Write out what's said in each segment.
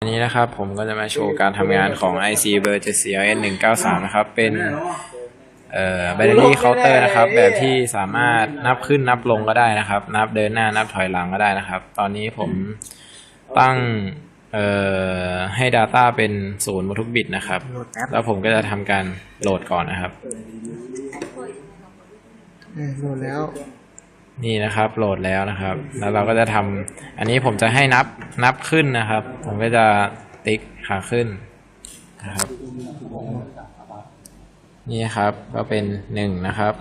วันนี้นะครับผมก็จะมาโชว์การทำงานของ IC เบอร์ 7CLS 193 นะครับ เป็นเอ่อแบตเตอรี่เคาน์เตอร์นะครับ แบบที่สามารถนับขึ้นนับลงก็ได้นะครับ นับเดินหน้านับถอยหลังก็ได้นะครับ ตอนนี้ผมตั้งเอ่อให้ Data เป็นศูนย์หมดทุกบิตนะครับ แล้วผมก็จะทำการโหลดก่อนนะครับ โหลดแล้ว นี่นะครับโหลดแล้วนะครับ แล้วเราก็จะทำอันนี้ผมจะให้นับนับขึ้นนะครับ ผมก็จะติ๊กขาขึ้นนะครับนี่ครับก็เป็นหนึ่งนะครับ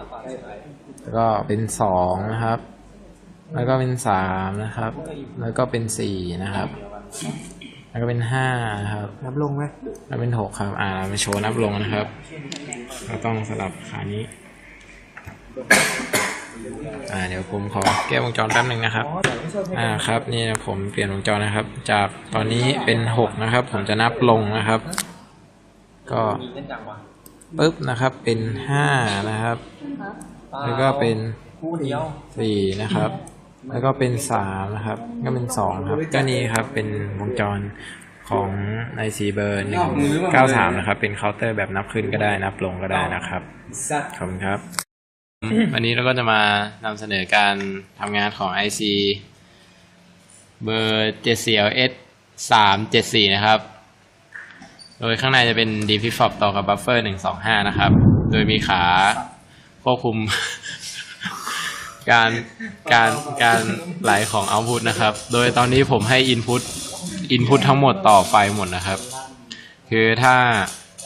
แล้วก็เป็นสองนะครับ แล้วก็เป็นสามนะครับ แล้วก็เป็นสี่นะครับ แล้วก็เป็นห้านะครับนับลงไหมแล้วเป็นหกครับ อ่าเรามาโชว์นับลงนะครับเราต้องสลับขานี้ อ่าเดี๋ยวผมขอแก้วงจรแป๊บหนึ่งนะครับ อ่าครับนี่ผมเปลี่ยนวงจรนะครับ จากตอนนี้เป็นหกนะครับ ผมจะนับลงนะครับ ก็ปึ๊บนะครับเป็นห้านะครับ แล้วก็เป็นสี่นะครับ แล้วก็เป็นสามนะครับ ก็เป็นสองครับก็นี่ครับเป็นวงจรของ IC เบอร์หนึ่งเก้าสามนะครับ เป็นเคาน์เตอร์แบบนับขึ้นก็ได้นับลงก็ได้นะครับขอบคุณครับ วันนี้เราก็จะมานำเสนอการทำงานของ IC เบอร์ 7CLS 374 นะครับ โดยข้างในจะเป็น d p f o p ต่อกับ buffer 125 นะครับ โดยมีขาควบคุม การการการไหลของ output นะครับ โดยตอนนี้ผมให้ input input ทั้งหมดต่อไฟหมดนะครับ คือถ้า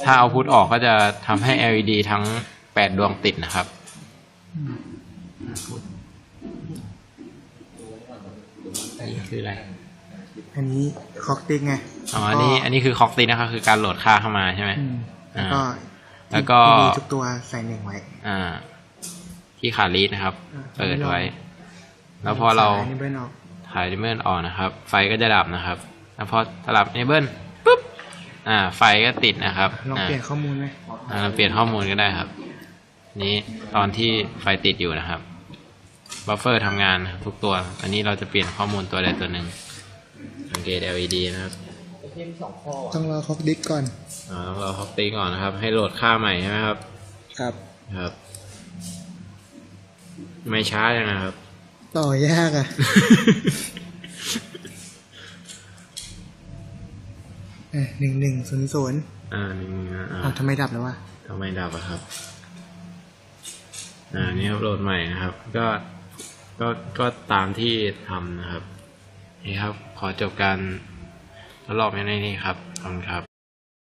ถ้า output ออกก็จะทำให้ LED ทั้ง 8 ดวงติดนะครับ นี่คืออะไร อันนี้คอกติ๊กไงอ๋ออันนี้ อันนี้คือคอกตินะครับ คือการโหลดค่าเข้ามาใช่ไหมอืมแล้วก็แล้วก็ที่ดีทุกตัวใส่หนึ่งไว้ อ่า ที่ขาลีดนะครับอ่าเปิดไว้ แล้วพอเราสยนี่เบิ้ลออกถ่ายเบิลออนนะครับ ไฟก็จะดับนะครับ แล้วพอสลับเนเบิลปุ๊บ อ่า ไฟก็ติดนะครับลองอ่าเปลี่ยนข้อมูลไหมอ่าเราเปลี่ยนข้อมูลก็ได้ครับ นี้ตอนที่ไฟติดอยู่นะครับบัฟเฟอร์ทำงานทุกตัว อันนี้เราจะเปลี่ยนข้อมูลตัวใดตัวหนึ่งสังเกต LED นะครับต้องรอคอกติ๊กก่อนอ่าเราฮอกตีก่อนนะครับ ให้โหลดค่าใหม่ใช่ไหมครับ ครับ ครับ ไม่ช้ายังนะครับ ต่อยากอะเออหนึ่งหนึ่งศูนย์ศูนย์อ่าหนึ่งนะอ่าอ้าวทำไมดับแล้ววะทำไมดับอะครับ อ่านี่ครับโหลดใหม่นะครับ ก็ก็ก็ตามที่ทำนะครับ นี่ครับ ขอจบการทดลองในนี้ครับขอบคุณครับ